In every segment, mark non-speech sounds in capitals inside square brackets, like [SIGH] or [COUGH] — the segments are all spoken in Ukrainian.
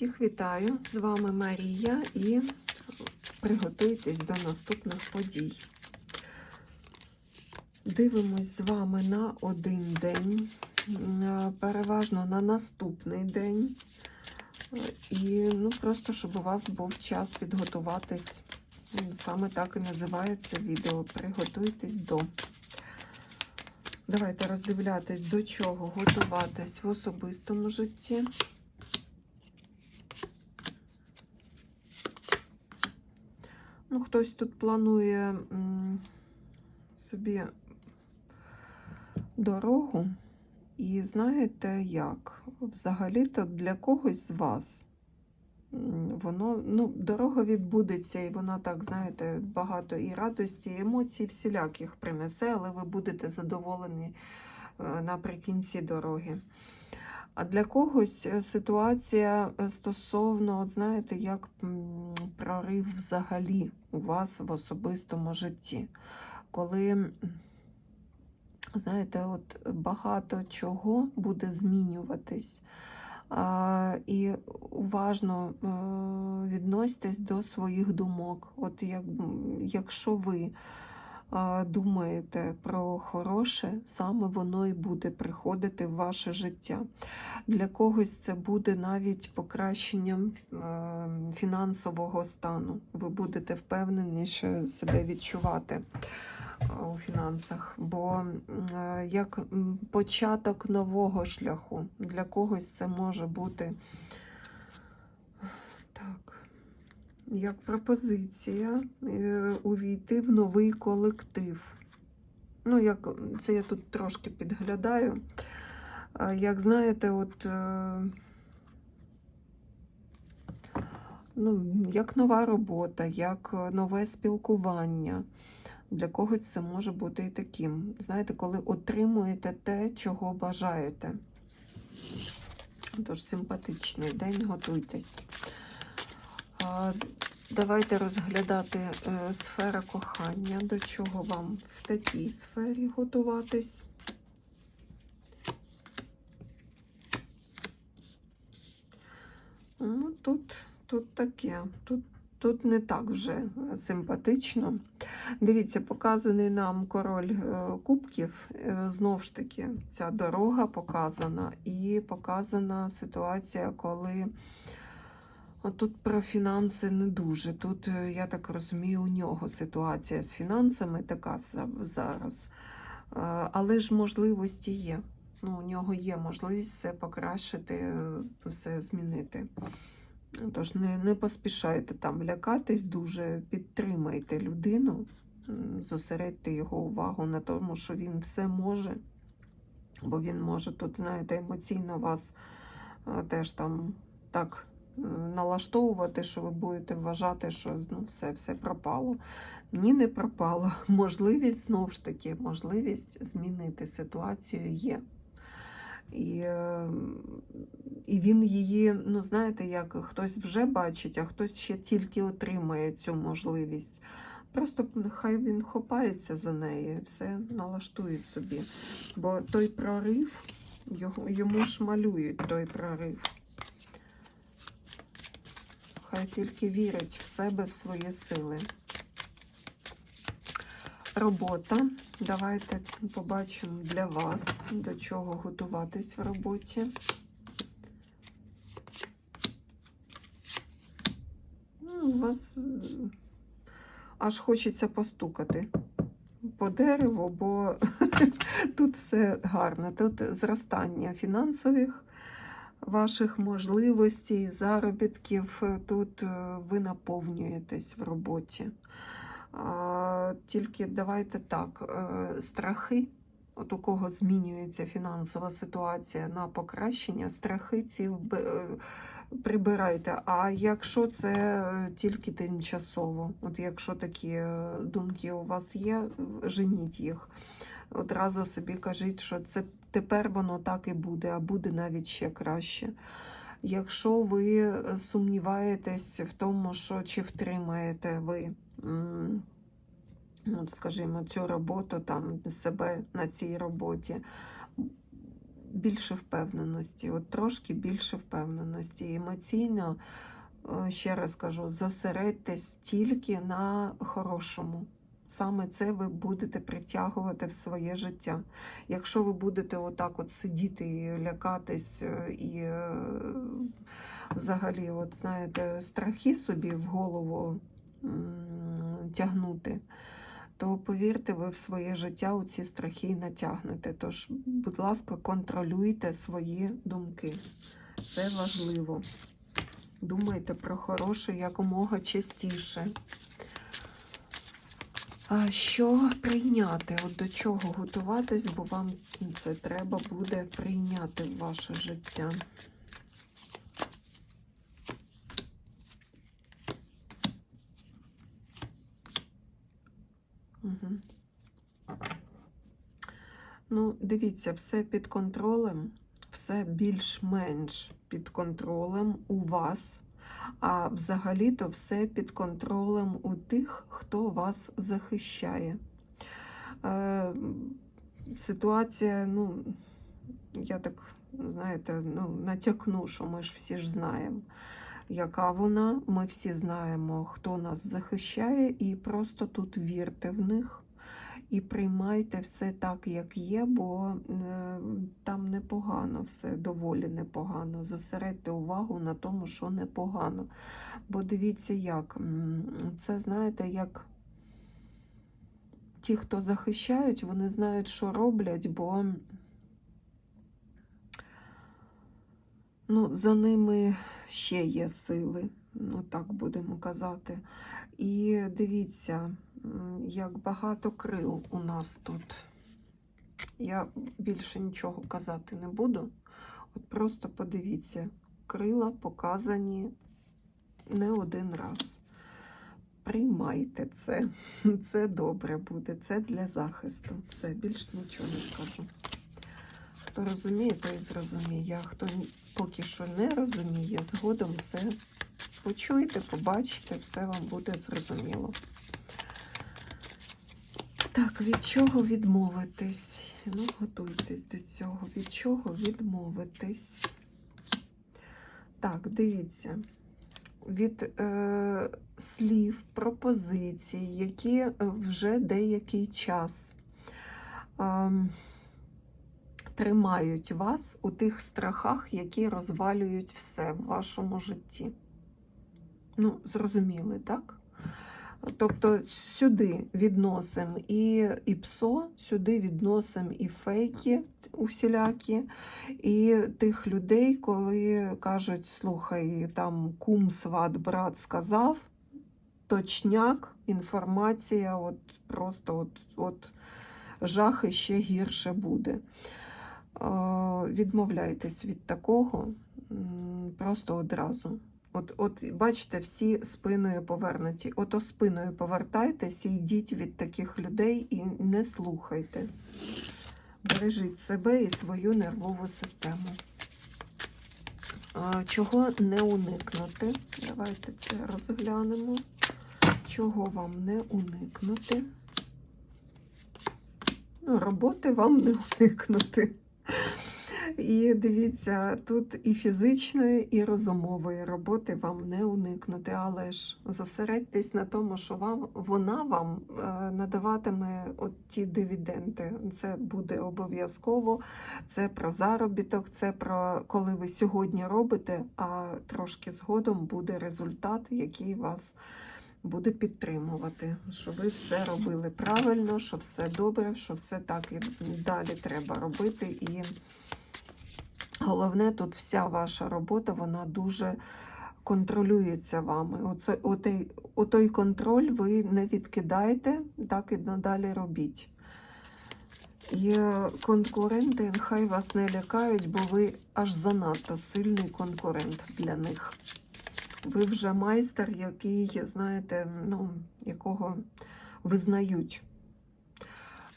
Всіх вітаю! З вами Марія і приготуйтесь до наступних подій. Дивимось з вами на один день, переважно на наступний день. І ну, просто щоб у вас був час підготуватись. Саме так і називається відео. Приготуйтесь до. Давайте роздивлятись, до чого готуватись в особистому житті. Ну, хтось тут планує собі дорогу. І знаєте як? Взагалі-то для когось з вас воно, ну, дорога відбудеться, і вона так, знаєте, багато і радості, і емоцій всіляких принесе, але ви будете задоволені е, наприкінці дороги. А для когось е, ситуація е, стосовно, от знаєте, як прорив взагалі у вас в особистому житті. Коли, знаєте, от багато чого буде змінюватись. І уважно е, відноситесь до своїх думок. От як, якщо ви думаєте про хороше, саме воно і буде приходити в ваше життя. Для когось це буде навіть покращенням е, фінансового стану. Ви будете впевненіше себе відчувати е, у фінансах, бо е, як початок нового шляху. Для когось це може бути так як пропозиція е, увійти в новий колектив. Ну, як це я тут трошки підглядаю. Як знаєте, от е, ну, як нова робота, як нове спілкування. Для когось це може бути і таким. Знаєте, коли отримуєте те, чого бажаєте. Тож симпатичний день, готуйтесь. Давайте розглядати е, сфера кохання, до чого вам в такій сфері готуватись. Ну, тут, тут таке, тут, тут не так вже симпатично. Дивіться, показаний нам король е, кубків. Е, Знов ж таки, ця дорога показана, і показана ситуація, коли. Тут про фінанси не дуже. Тут, е, я так розумію, у нього ситуація з фінансами така зараз. Е, Але ж можливості є. Ну, у нього є можливість все покращити, е, все змінити. Тож не, не поспішайте там лякатись дуже, підтримайте людину, зосередьте його увагу на тому, що він все може, бо він може тут, знаєте, емоційно вас теж там так налаштовувати, що ви будете вважати, що ну, все, все пропало. Ні, не пропало. [LAUGHS] Можливість, знову ж таки, можливість змінити ситуацію є. І, е, і він її, ну знаєте, як хтось вже бачить, а хтось ще тільки отримає цю можливість. Просто хай він хопається за неї, все налаштує собі. Бо той прорив, його, йому ж малюють той прорив. Хай тільки вірить в себе, в свої сили. Робота. Давайте побачимо для вас, до чого готуватись в роботі. Ну, у вас аж хочеться постукати по дереву, бо [LAUGHS] тут все гарно. Тут зростання фінансових ваших можливостей, заробітків. Тут е, ви наповнюєтесь в роботі. Тільки давайте так, е, страхи, от у кого змінюється фінансова ситуація на покращення, страхи ці е, прибирайте. А якщо це е, тільки тимчасово, от якщо такі е, думки у вас є, женіть їх. Одразу собі кажіть, що це тепер воно так і буде, а буде навіть ще краще. Якщо ви сумніваєтесь в тому, що чи втримаєте ви, ну, скажімо, цю роботу, там себе на цій роботі, більше впевненості, от трошки більше впевненості. Емоційно, е, ще раз кажу, зосередьтесь тільки на хорошому. Саме це ви будете притягувати в своє життя. Якщо ви будете отак от сидіти і лякатись, е, і е, взагалі, от знаєте, страхи собі в голову тягнути, то повірте, ви в своє життя у ці страхи натягнете. Тож, будь ласка, контролюйте свої думки. Це важливо. Думайте про хороше якомога частіше. Що прийняти? От до чого готуватись, бо вам це треба буде прийняти в ваше життя. Угу. Ну, дивіться, все під контролем, все більш-менш під контролем у вас, а взагалі-то все під контролем у тих, хто вас захищає. Е, ситуація, ну, я так, знаєте, ну, натякну, що ми ж всі ж знаємо, яка вона. Ми всі знаємо, хто нас захищає, і просто тут вірте в них. І приймайте все так, як є, бо е, там непогано все, доволі непогано. Зосередьте увагу на тому, що непогано. Бо дивіться, як це знаєте, як ті, хто захищають, вони знають, що роблять, бо ну, за ними ще є сили, ну так будемо казати. І дивіться, як багато крил у нас тут. Я більше нічого казати не буду. От просто подивіться, крила показані не один раз. Приймайте це. [LAUGHS] Це добре буде, це для захисту. Все, більш нічого не скажу. Хто розуміє, той зрозуміє. А хто поки що не розуміє, згодом все почуєте, побачите, все вам буде зрозуміло. Так, від чого відмовитись? Ну, готуйтесь до цього. Від чого відмовитись? Так, дивіться. Від е, слів, пропозицій, які е, вже деякий час е, тримають вас у тих страхах, які розвалюють все в вашому житті. Ну, зрозуміли, так? Тобто сюди відносимо і, і псо, сюди відносимо і фейки усілякі, і тих людей, коли кажуть, слухай, там кум, сват, брат сказав, точняк, інформація, от просто от, от жах і ще гірше буде. Е, Відмовляйтесь від такого просто одразу. От, от бачите, всі спиною повернуті. Ото спиною повертайтесь і йдіть від таких людей і не слухайте. Бережіть себе і свою нервову систему. Чого не уникнути? Давайте це розглянемо. Чого вам не уникнути? Ну, роботи вам не уникнути. І дивіться, тут і фізичної, і розумової роботи вам не уникнути, але ж зосередьтесь на тому, що вам вона вам е, надаватиме от ті дивіденди. Це буде обов'язково. Це про заробіток, це про коли ви сьогодні робите, а трошки згодом буде результат, який вас. Буде підтримувати, що ви все робили правильно, що все добре, що все так і далі треба робити. І Головне, тут вся ваша робота, вона дуже контролюється вами. Оце, отой контроль ви не відкидайте, так і надалі робіть. І конкуренти нехай вас не лякають, бо ви аж занадто сильний конкурент для них. Ви вже майстер, який, знаєте, ну, якого визнають.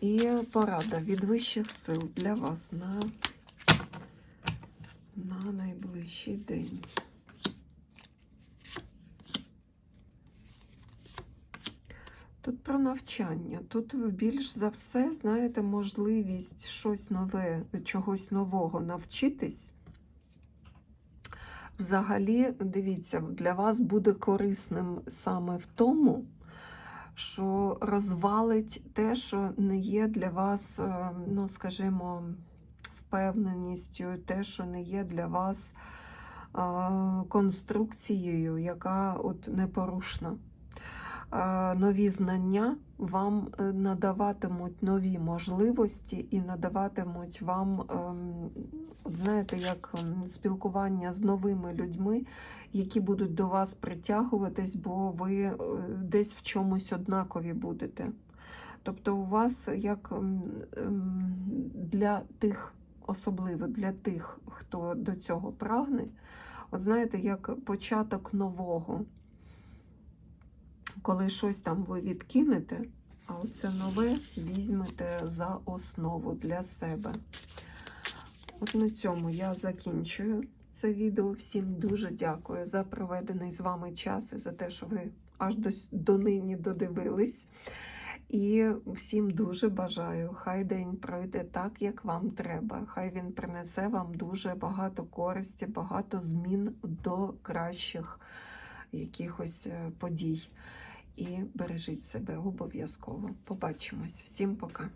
І порада від вищих сил для вас на на найближчий день. Тут про навчання. Тут більш за все, знаєте, можливість щось нове, чогось нового навчитись. Взагалі, дивіться, для вас буде корисним саме в тому, що розвалить те, що не є для вас, е, ну, скажімо, впевненістю, те, що не є для вас конструкцією, яка от непорушна. Нові знання вам е, надаватимуть нові можливості і надаватимуть вам, ем, знаєте, як ем, спілкування з новими людьми, які будуть до вас притягуватись, бо ви е, десь в чомусь однакові будете. Тобто у вас як ем, для тих, особливо для тих, хто до цього прагне, от знаєте, як початок нового коли щось там ви відкинете, а оце нове візьмете за основу для себе. От на цьому я закінчую це відео. Всім дуже дякую за проведений з вами час і за те, що ви аж до, до нині додивились. І всім дуже бажаю, хай день пройде так, як вам треба. Хай він принесе вам дуже багато користі, багато змін до кращих якихось е, подій і бережіть себе обов'язково. Побачимось. Всім пока.